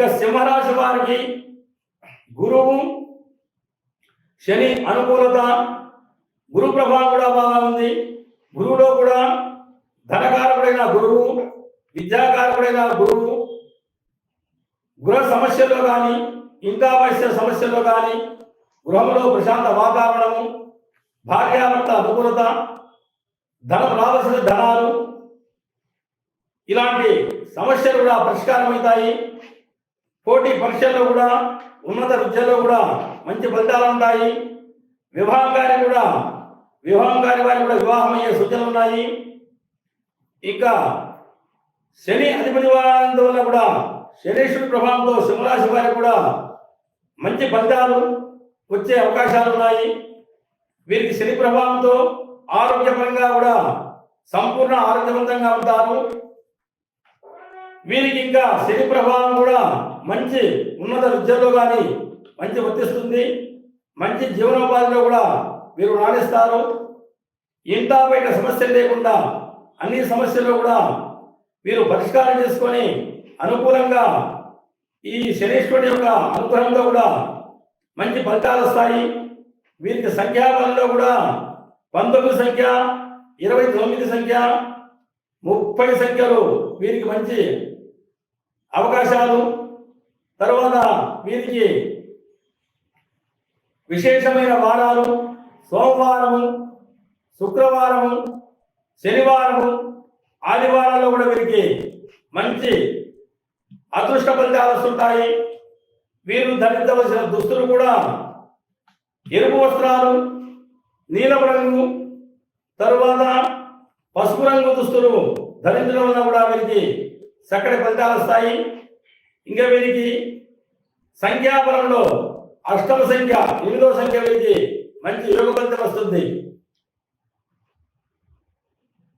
ఇక సింహరాశి వారికి గురువు శని అనుకూలత గురు ప్రభావం కూడా బాగా ఉంది. గురువులో కూడా ధనకారకుడైన గురువు విద్యాకారకుడైన గురువు గృహ సమస్యల్లో కానీ ఇంకా వయస్సు సమస్యల్లో కానీ గృహంలో ప్రశాంత వాతావరణము భార్యాభర్త అనుకూలత ధనం రావాల్సిన ధనాలు ఇలాంటి సమస్యలు కూడా పరిష్కారమవుతాయి. పోటీ పరీక్షల్లో కూడా ఉన్నత విద్యలో కూడా మంచి ఫలితాలు ఉంటాయి. వివాహం గారి కూడా వివాహం గారి వారికి కూడా వివాహం అయ్యే సూచనలు ఉన్నాయి. ఇంకా శని అధిపతి వల్ల కూడా శనీశ్వరుడి ప్రభావంతో సింహరాశి వారికి కూడా మంచి ఫలితాలు వచ్చే అవకాశాలు ఉన్నాయి. వీరికి శని ప్రభావంతో ఆరోగ్యపరంగా కూడా సంపూర్ణ ఆరోగ్యవంతంగా ఉంటారు. వీరికి ఇంకా శని ప్రభావం కూడా మంచి ఉన్నత విద్యలో కానీ మంచి వర్తిస్తుంది మంచి జీవనోపాధిలో కూడా వీరు రాణిస్తారు. ఇంటా బయట సమస్యలు లేకుండా అన్ని సమస్యల్లో కూడా వీరు పరిష్కారం చేసుకొని అనుకూలంగా ఈ శనీశ్వరుడి యొక్క అనుగ్రహంలో కూడా మంచి ఫలితాలు వస్తాయి. వీరికి సంఖ్యాబలంలో కూడా పంతొమ్మిది సంఖ్య ఇరవై తొమ్మిది సంఖ్య ముప్పై సంఖ్యలు వీరికి మంచి అవకాశాలు తర్వాత వీరికి విశేషమైన వారాలు సోమవారము శుక్రవారము శనివారము ఆదివారాల్లో కూడా వీరికి మంచి అదృష్ట ఫలితాలు వస్తుంటాయి. వీరు ధరించవలసిన దుస్తులు కూడా ఎరుపు వస్త్రాలు నీలం రంగు తరువాత పసుపు రంగు దుస్తులు ధరించడం వల్ల కూడా వీరికి చక్కటి ఫలితాలు వస్తాయి. ఇంకా వీరికి సంఖ్యాబలంలో అష్టమ సంఖ్య ఎనిమిదో సంఖ్య వీరికి మంచి యోగ వస్తుంది.